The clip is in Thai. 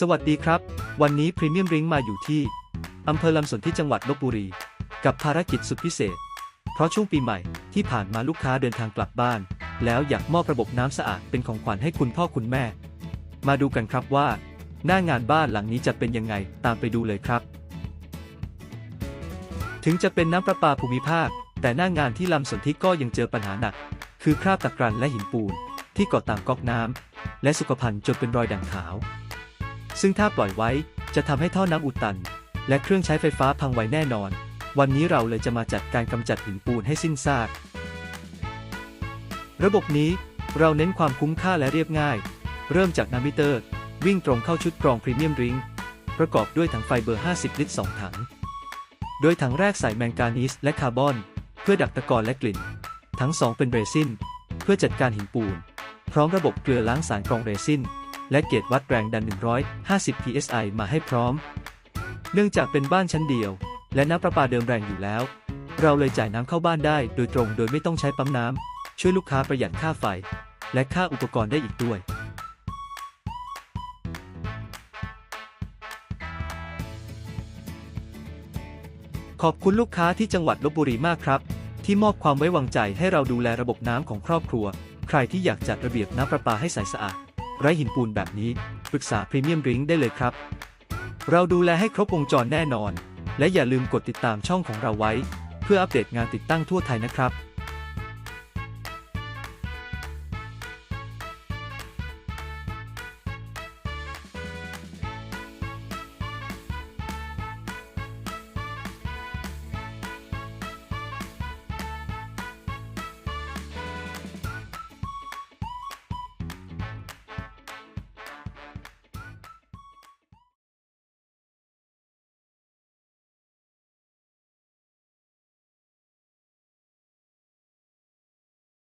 สวัสดีครับ วันนี้พรีเมียมริงมาอยู่ที่ อำเภอลำสนที่จังหวัดลบบุรี กับภารกิจสุดพิเศษ เพราะช่วงปีใหม่ที่ผ่านมาลูกค้าเดินทางกลับบ้าน แล้วอยากมอบระบบน้ำสะอาดเป็นของขวัญให้คุณพ่อคุณแม่ มาดูกันครับว่า หน้างานบ้านหลังนี้จะเป็นยังไงตามไปดูเลยครับ ถึงจะเป็นน้ำประปาภูมิภาค แต่หน้างานที่ลำสนธิก็ยังเจอปัญหาหนัก คือคราบตะกรันและหินปูน ที่เกาะตามก๊อกน้ำและสุขภัณฑ์จนเป็นรอยด่างขาว ซึ่งถ้าปล่อยไว้จะทำให้ท่อน้ำอุดตัน และเครื่องใช้ไฟฟ้าพังไวแน่นอน วันนี้เราเลยจะมาจัดการกำจัดหินปูนให้สิ้นซาก ระบบนี้เราเน้นความคุ้มค่าและเรียบง่าย เริ่มจากน้ำมิเตอร์ วิ่งตรงเข้าชุดกรองพรีเมียมริงประกอบด้วยถังไฟเบอร์ 50 ลิตร 2 ถัง โดยถังแรกใส่แมงกานีสและคาร์บอน เพื่อดักตะกอนและกลิ่นทั้งสองเป็นเรซินเพื่อจัดการหินปูน พร้อมระบบเกลือล้างสารกรองเรซิน และเกจวัดแรงดัน 150 psi มาให้พร้อม เนื่องจากเป็นบ้านชั้นเดียว และน้ำประปาเดิมแรงอยู่แล้ว เราเลยจ่ายน้ำเข้าบ้านได้โดยตรงโดยไม่ต้องใช้ปั๊มน้ำ ช่วยลูกค้าประหยัดค่าไฟ และค่าอุปกรณ์ได้อีกด้วยขอบคุณลูกค้าที่จังหวัดลบบุรีมากครับ ที่มอบความไว้วางใจให้เราดูแลระบบน้ำของครอบครัว ใครที่อยากจัดระเบียบน้ำประปาให้ใสสะอาด ไร้หินปูนแบบนี้ ปรึกษาพรีเมียมริงได้เลยครับ เราดูแลให้ครบวงจรแน่นอน และอย่าลืมกดติดตามช่องของเราไว้ เพื่ออัปเดตงานติดตั้งทั่วไทยนะครับ